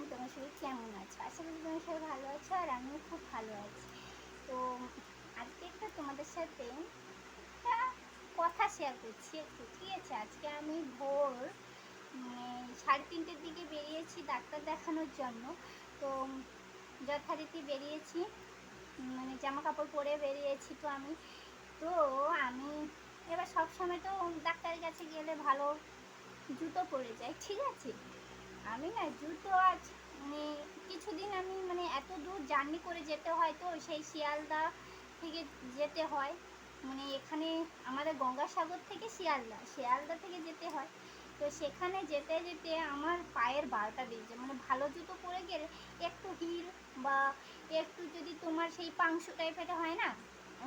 Everyone তোমার সবাই কেমন আছো আশা করি তোমার সবাই ভালো আছো আর আমিও খুব ভালো আছি। তো আজকে একটা তোমাদের সাথে একটা কথা শেয়ার করছি একটু ঠিক আছে? আজকে আমি ভোর উম, সাড়ে তিনটের দিকে বেরিয়েছি ডাক্তার দেখানোর জন্য। তো যথারীতি বেরিয়েছি মানে জামা কাপড় পরে বেরিয়েছি তো আমি। তো আমি এবার সব সময় তো ডাক্তারের কাছে গেলে ভালো জুতো পরে যায় ঠিক আছে? আমি না জুতো আজ মানে কিছুদিন আমি মানে এত দূর জার্নি করে যেতে হয় তো, সেই শিয়ালদা থেকে যেতে হয়। মানে এখানে আমাদের গঙ্গাসাগর থেকে শিয়ালদা শিয়ালদা থেকে যেতে হয়। তো সেখানে যেতে যেতে আমার পায়ের বারোটা বেজে মানে ভালো জুতো পরে গেলে একটু হিল বা একটু যদি তোমার সেই পাংশ টাইপের হয় না,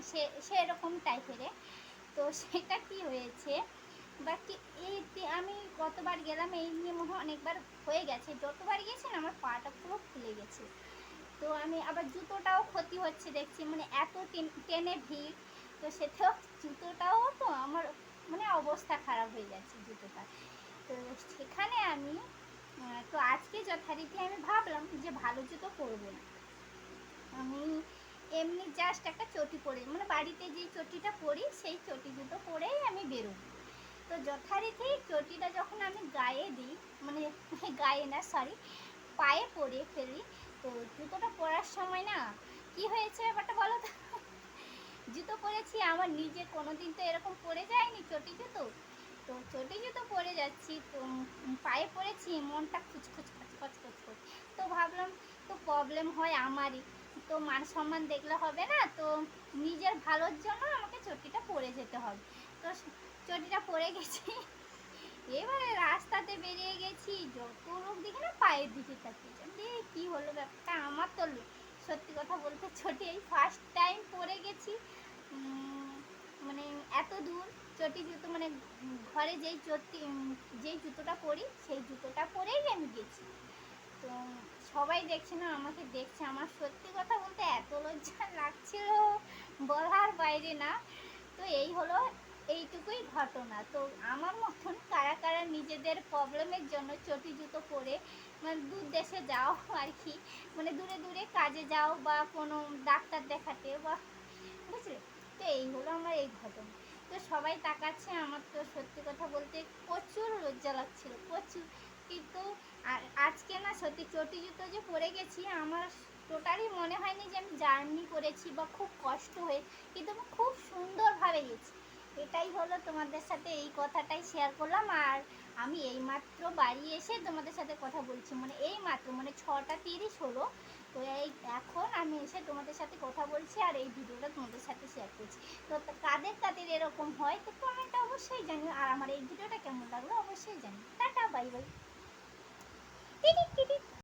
সে, সেরকম টাইপের তো সেটা কি হয়েছে বা কি এই আমি কতবার গেলাম, এই নিয়ে মনে হয় অনেকবার হয়ে গেছে। যতবার গেছি না আমার পাটা পুরো ফুলে গেছে। তো আমি আবার জুতোটাও ক্ষতি হচ্ছে দেখছি মানে এত টেনে ভিড়। তো সেটাও, জুতোটাও তো আমার মানে অবস্থা খারাপ হয়ে যাচ্ছে জুতোটা। তো সেখানে আমি তো আজকে যথারীতি আমি ভাবলাম যে ভালো জুতো পরবো না। আমি এমনি জাস্ট একটা চটি পরে মানে বাড়িতে যে চটিটা পরি, সেই চটি জুতো পরেই আমি বেরোবো। তো যথারীতি চটিটা যখন আমি গায়ে দিই মানে গায়ে না সরি পায়ে পরে ফেলি, তো জুতোটা পরার সময় না, কি হয়েছে ব্যাপারটা বলো তো? জুতো পরেছি, আমার নিজে কোনোদিন তো এরকম পরে যায়নি চটি জুতো। তো চটি জুতো পরে যাচ্ছি, তো পায়ে পরেছি, মনটা খুচখুচ, খচখচ খচখচ। তো ভাবলাম, তো প্রবলেম হয় আমারই। তো মান সম্মান দেখলে হবে না, তো নিজের ভালোর জন্য আমাকে চটিটা পরে যেতে হবে। তো চটিটা পরে গেছি। এবারে রাস্তাতে বেরিয়ে গেছি, যত লোক দেখে না পায়ের দিকে তাকিয়েছে কী হলো ব্যাপারটা? আমার তো সত্যি কথা বলতে চটি এই ফার্স্ট টাইম পরে গেছি। মানে এত দূর চটি জুতো মানে ঘরে যেই চটি যেই জুতোটা পরি, সেই জুতোটা পরেই আমি গেছি। তো সবাই দেখছে না, আমাকে দেখছে। আমার সত্যি কথা বলতে এত লজ্জা লাগছিল বলার বাইরে না। তো এই হলো এইটুকুই ঘটনা। তো আমার মতন কারা কারা নিজেদের প্রবলেমের জন্য চটি জুতো পরে মানে দূর দেশে যাও আর কি মানে দূরে দূরে কাজে যাও বা কোনো ডাক্তার দেখাতে বা বুঝলে? তো এই হলো আমার এই ঘটনা। তো সবাই তাকাচ্ছে আমার তো সত্যি কথা বলতে প্রচুর লজ্জা লাগছিল, প্রচুর। কিন্তু আজকে না সত্যি চটি জুতো যে পরে গেছি, আমার টোটালি মনে হয়নি যে আমি জার্নি করেছি বা খুব কষ্ট হয়ে, কিন্তু আমি খুব সুন্দরভাবে গেছি। এটাই হলো তোমাদের সাথে এই কথাটাই শেয়ার করলাম। আর আমি এইমাত্র বাড়ি এসে তোমাদের সাথে কথা বলছি। মানে এই মাত্র মানে ছটা তিরিশ হলো। তো এই এখন আমি এসে তোমাদের সাথে কথা বলছি আর এই ভিডিওটা তোমাদের সাথে শেয়ার করছি। তো কাদের কাদের এরকম হয় তো কমেন্টে অবশ্যই জানিও। আর আমার এই ভিডিওটা কেমন লাগল অবশ্যই জানিও। Tata bye bye